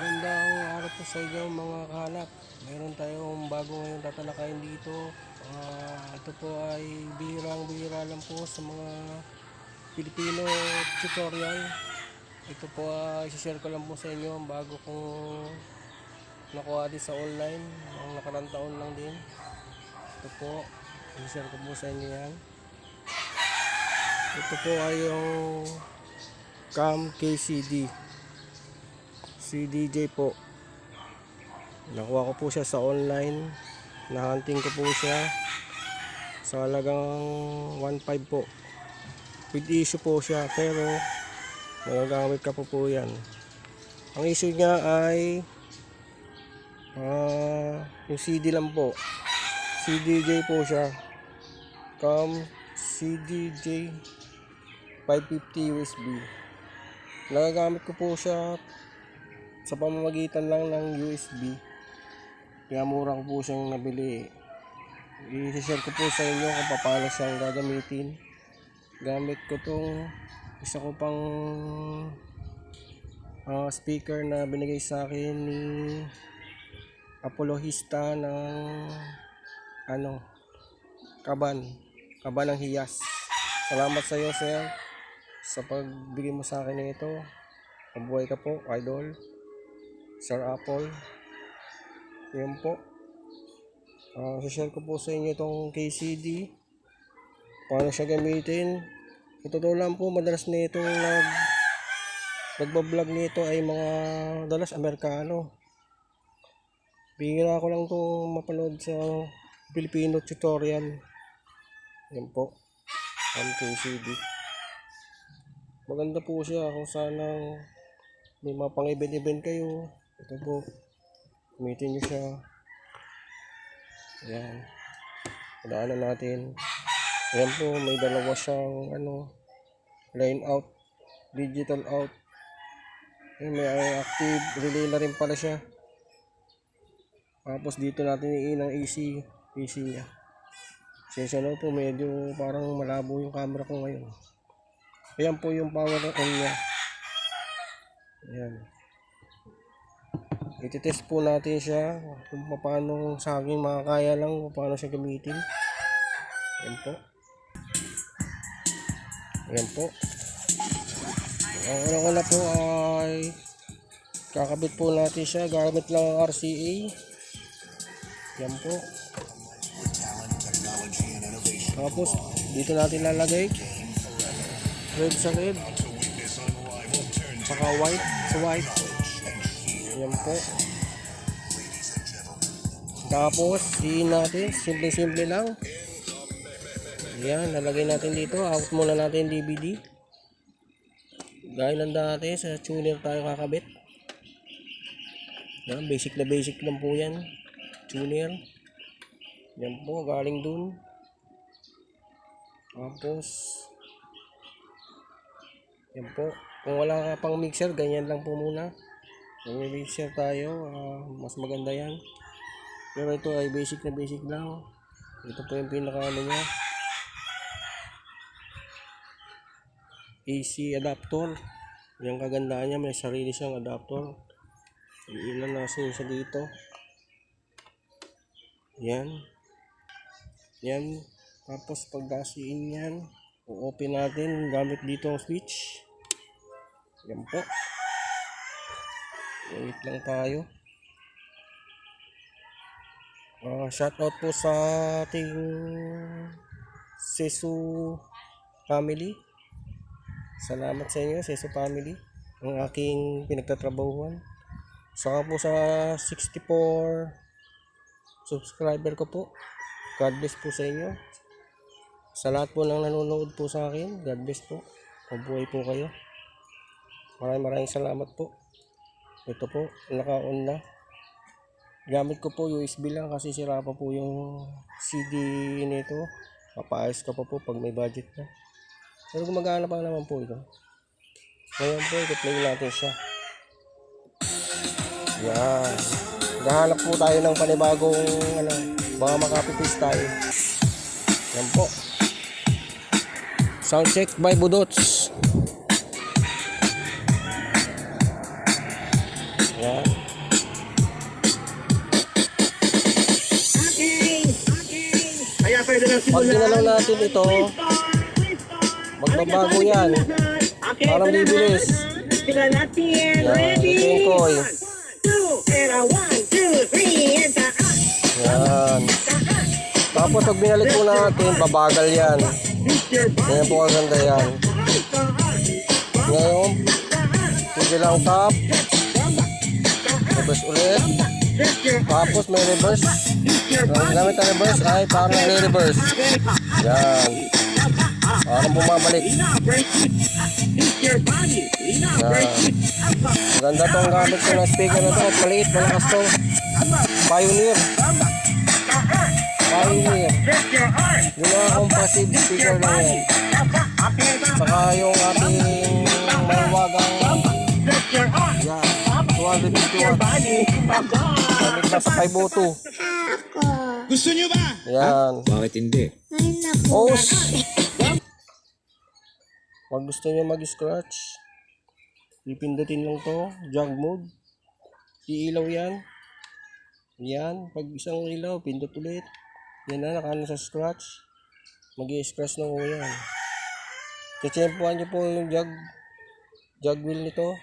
Magandang araw po sa inyo mga kahanap. Meron tayong bago ngayon tatalakayin dito. Ah, ito po ay bihirang-bihira lang po sa mga Filipino tutorial. Ito po ay share ko lang po sa inyo ang bago kong nakuha din sa online. Ang nakarang taon lang din. Ito po, share ko po sa inyo yan. Ito po ay yung Cam KCD. Si DJ po. Nakuha ko po siya sa online. Nahunting ko po siya. Sa halagang 1.5 po. With issue po siya pero magagamit ka po po yan. Ang issue niya ay ah yung CD lang po. CDJ po siya. Cam CDJ 550 USB. Nagagamit ko po siya sa pamamagitan lang ng USB. Kaya mura ko po siyang nabili. I-share ko po sa inyo kung paano siyang gagamitin. Gamit ko tong isa ko pang ah, speaker na binigay sa akin ni Apologista ng ano Kaban. Kaban ng Hiyas. Salamat sa iyo, sir, sa pagbigay mo sa akin nito. Mabuhay ka po, idol. Sir Apple. Yan po. Uh, share ko po sa inyo itong KCD. Paano siya gamitin. Ito daw lang po, madalas na itong nag nagbablog nito ay mga dalas Amerikano. Bihira ko lang itong mapanood sa Filipino tutorial. Yan po. Ang KCD. Maganda po siya kung sana may mga pang-event-event kayo. Ito po. Gamitin nyo siya. Ayan. Padaanan natin. Ayan po, may dalawa siyang ano, line out, digital out. Ayan, may active relay na rin pala siya. Tapos dito natin iin ang AC, AC niya. Sensya na po, medyo parang malabo yung camera ko ngayon. Ayan po yung power on niya. Ayan. Ititest po natin siya kung paano sa akin makakaya lang kung paano siya gamitin. Ayan po. Ayan po. Ang una-una po ay kakabit po natin siya gamit lang ang RCA. Ayan po. Tapos dito natin lalagay red sa red saka white sa white yan po. Tapos siin natin. Simple simple lang. Yan nalagay natin dito. Out muna natin DVD gaya ng dati sa tuner tayo kakabit. Yan basic na basic lang po yan. Tuner. Yan po galing dun. Tapos yan po. Kung wala ka pang mixer, ganyan lang po muna. Mixer tayo, ah, mas maganda yan. Pero ito ay basic na basic lang. Ito po yung pinaka ano niya. AC adapter. Yung kagandaan niya, may sarili siyang adapter. Ilan na siya dito. Yan. Yan. Tapos pag gasiin yan, o-open natin gamit dito ang switch. Yan po. Wait lang tayo. Uh, shout out po sa ating Sesu family. Salamat sa inyo, Sesu family. Ang aking pinagtatrabahuan. Saka po sa 64 subscriber ko po. God bless po sa inyo. Sa lahat po ng nanonood po sa akin, God bless po. Mabuhay po kayo. Maraming maraming salamat po. Ito po, naka-on na. Gamit ko po USB lang kasi sira pa po yung CD nito. Papaayos ka pa po pag may budget na. Pero gumagana pa naman po ito. Ngayon po, i-play natin siya. Yan. Gahanap po tayo ng panibagong ano, baka makapipis tayo. Yan po. Sound check by Budots. Pag ginalaw natin ito, magbabago yan. Parang bibilis. Tingnan natin. Ready? ito yung koi. Yan. Tapos pag binalik po natin, babagal yan. Ganyan po kaganda yan. Ngayon, sige lang tap. Reverse ulit. Tapos may reverse. Ang gamit ang reverse ay parang nagre-reverse. Yan. Parang bumabalik. Yan. Ganda tong gamit ko na speaker na to. Maliit, malakas to. Pioneer. Pioneer. Yung mga compassive speaker na yan. Saka yung ating mahiwagang yan. 250 watts. Gamit na sa 502. Gusto nyo ba? Yan. Bakit hindi? Os! Pag gusto nyo mag-scratch, pipindutin lang to, jog mode. Iilaw yan. Yan. Pag isang ilaw, pindot ulit. Yan na, nakano sa scratch. mag scratch na ko yan. Chechempuan nyo po yung jog, jog wheel nito.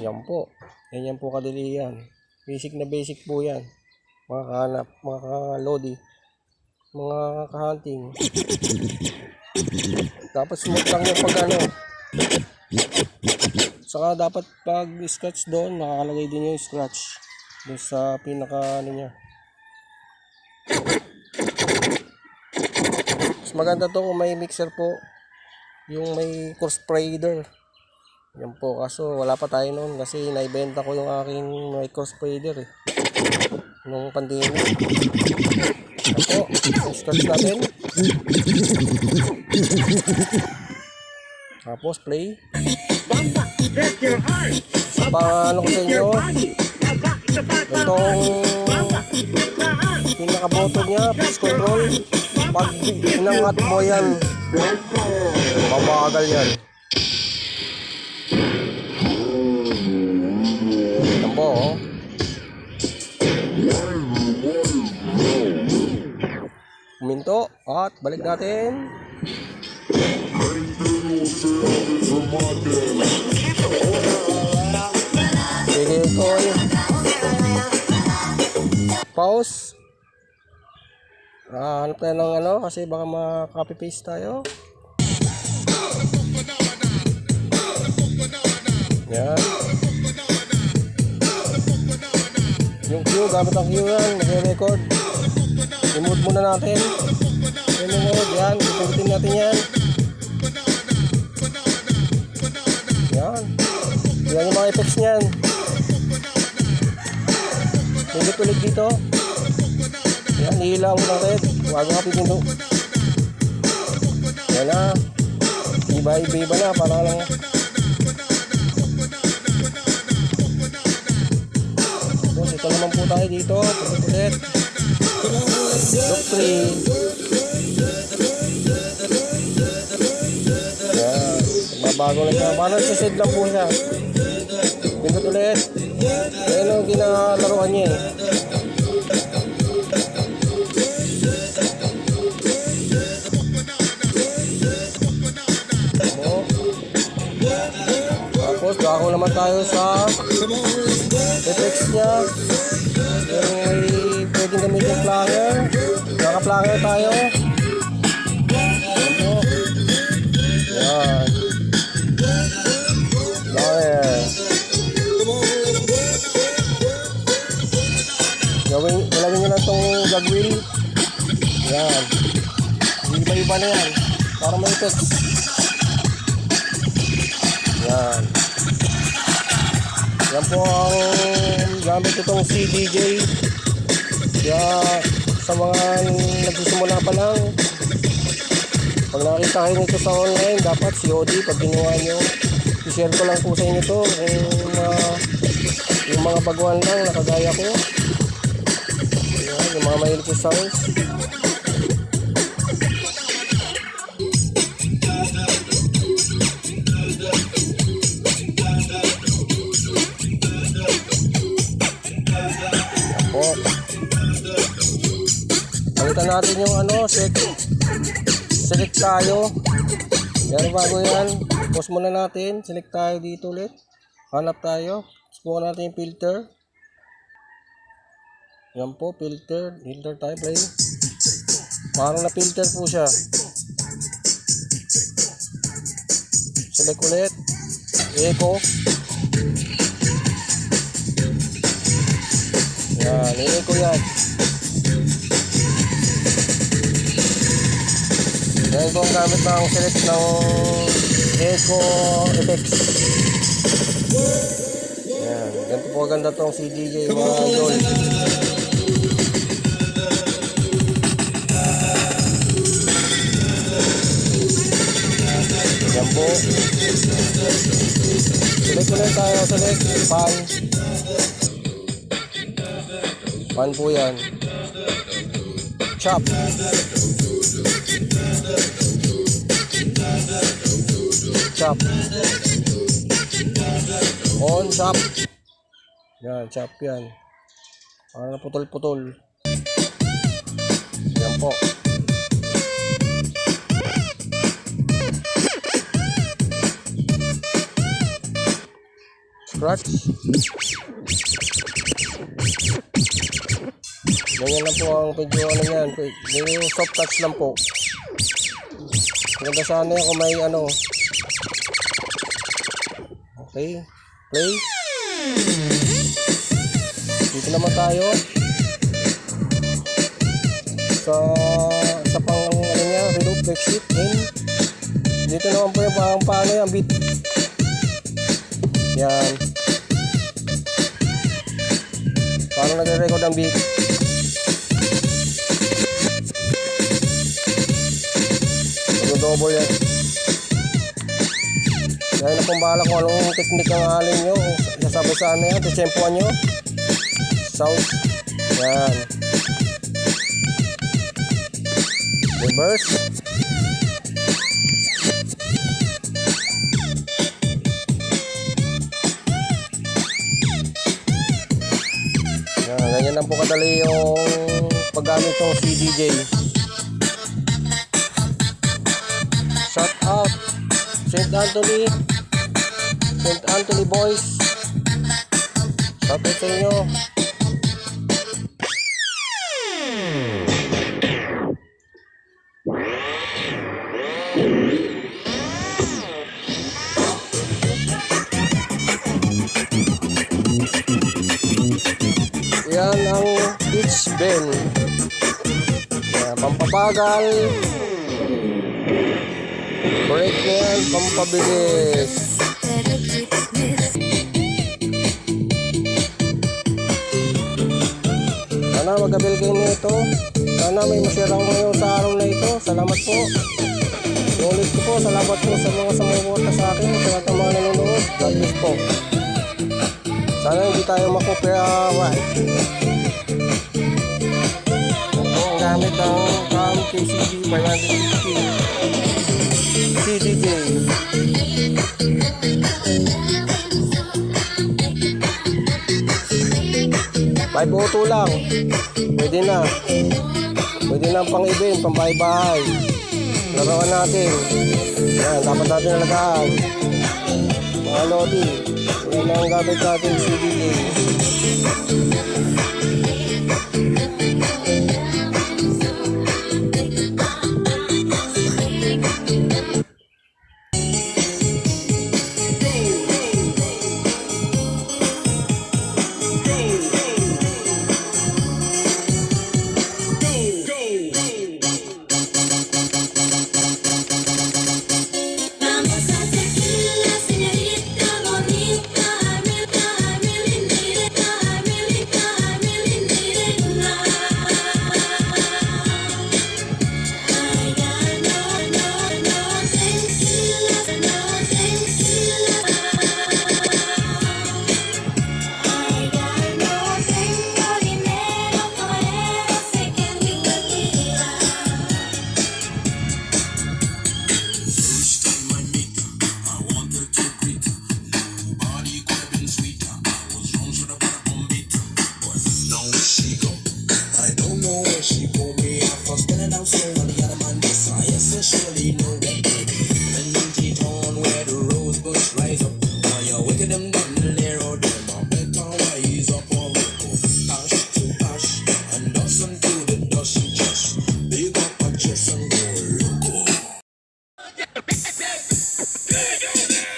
Yan po. Yan yan po kadali yan. Basic na basic po yan. Mga kahanap, mga kalodi mga kahunting. dapat smooth lang yung pag ano. Saka dapat pag scratch doon, nakakalagay din yung scratch. Doon sa pinaka ano niya. Mas maganda to kung may mixer po. Yung may course sprader. Yan po. Kaso wala pa tayo noon kasi naibenta ko yung aking may course sprader eh. Nung pandemic. Ako, scratch natin. Tapos play. Sa pa ano ko sa inyo, itong pinaka-button niya, push control. Pag inangat mo yan, mabagal yan. Yan po, oh. Minto at balik natin. Sige ko. Pause. Ah, hanap tayo ng ano kasi baka ma-copy paste tayo. Yan. Yung cue, gamit ang cue yan, nagre-record. I-move muna natin. Mode, yan. Ipindutin natin yan. Yan. Yan yung mga effects niyan. Pindot ulit dito. Yan, hihilaw ng red. Huwag nga pipindo. Yan na. Iba-iba na, para lang. Tapos ito naman po tayo dito. Pindot ulit. 3. Yan. Mabago lang siya. Parang set lang po siya. Pindot ulit. Ayan ang ginalaruan niya eh. Tapos dako naman tayo sa effects niya. Gamitin flanger. Naka-flanger tayo. Ayan po. Yan. Flanger. Gawin, ilagay nyo lang itong wheel. Yan. Iba-iba na yan. Para may effects. Yan. Yan po ang gamit itong CDJ. Kaya sa mga nagsisimula pa lang, pag nakita kayo nito sa online, dapat COD pag ginawa nyo. I-share ko lang po sa inyo to. Yung, mga yung mga baguhan lang na kagaya ko. Yan, yung mga mahilig sa sounds. Yan natin yung ano, select, select tayo. Pero bago yan, pause muna natin. Select tayo dito ulit. Hanap tayo. Subukan natin yung filter. Yan po, filter. Filter tayo, play. Parang na-filter po siya. Select ulit. Echo. Yan, i-echo yan. Yan po ang gamit ng select ng Echo Effects. Yan, ganito po ganda tong CDJ mga idol. Yan po. Select ulit tayo, select. Pan. Pan po yan. Chop. Chop. On, chop. Yan, chop yan. Para putol-putol. Yan po. Scratch. Ganyan lang po ang medyo ano yan. Yung soft touch lang po. Maganda sana yan kung may ano. Okay. Play. Dito naman tayo. Sa sa pang ano niya, remove backseat in. Dito naman po yung pang paano yung beat. Yan. Parang nagre-record ang beat. Mag-double yan. Kaya na pong bahala kung anong technique ang halin nyo. Sasabi sa ano yan, tisempuan nyo. South. Yan. Reverse. Yan, ganyan lang po kadali yung paggamit ng CDJ. Shout out St. Anthony St. Anthony Boys Shout out sa inyo Yan ang pitch bend Yan, pampabagal Break na yan, pampabilis. Sana magabil kayo nito. Sana may masirang kayo sa araw na ito. Salamat po. Ulit ko po, salamat po sa mga sumuporta sa akin, sa lahat ng mga nanonood. God bless po. Sana hindi tayo makopyawat. Ito ang gamit ng CAM KCD 550. CDJ. Five auto lang. Pwede na. Pwede na pang event, pang bahay-bahay. Laruan natin. Yan, dapat natin nalagaan. Mga lodi. Yan ang gamit natin CDJ. Vamos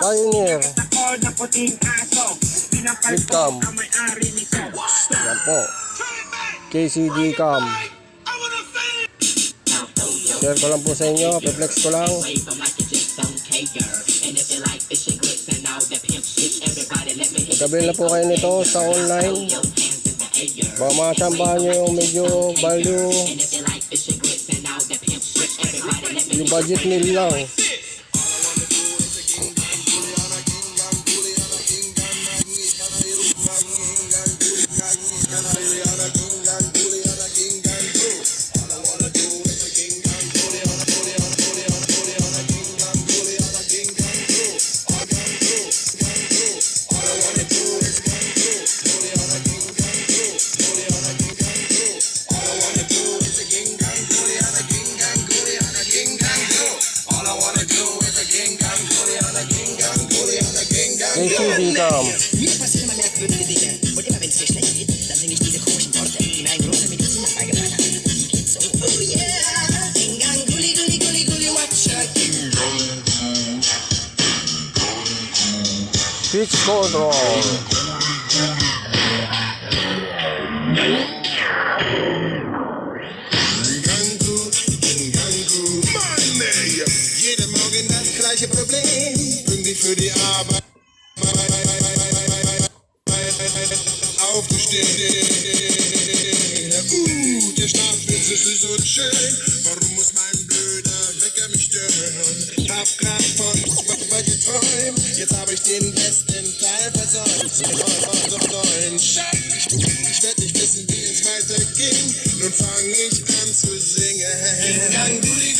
Pioneer. With cam. Yan po. KCD cam. Share ko lang po sa inyo. Pe-flex ko lang. Magkabili na po kayo nito sa online. Baka makachambahan nyo yung medyo value. Yung budget meal lang. Control. Jeden Morgen das gleiche Problem. Pünktlich für die Arbeit. Aufzustehen. Uh, der Schlafplatz ist nicht so schön. Warum muss mein blöder Wecker mich stören? Hab grad von Papa geträumt. Jetzt hab ich den besten Teil versäumt. Neuen Schatz, ich, werd nicht wissen, wie es weiterging. Nun fang ich an zu singen. Gang, gulli,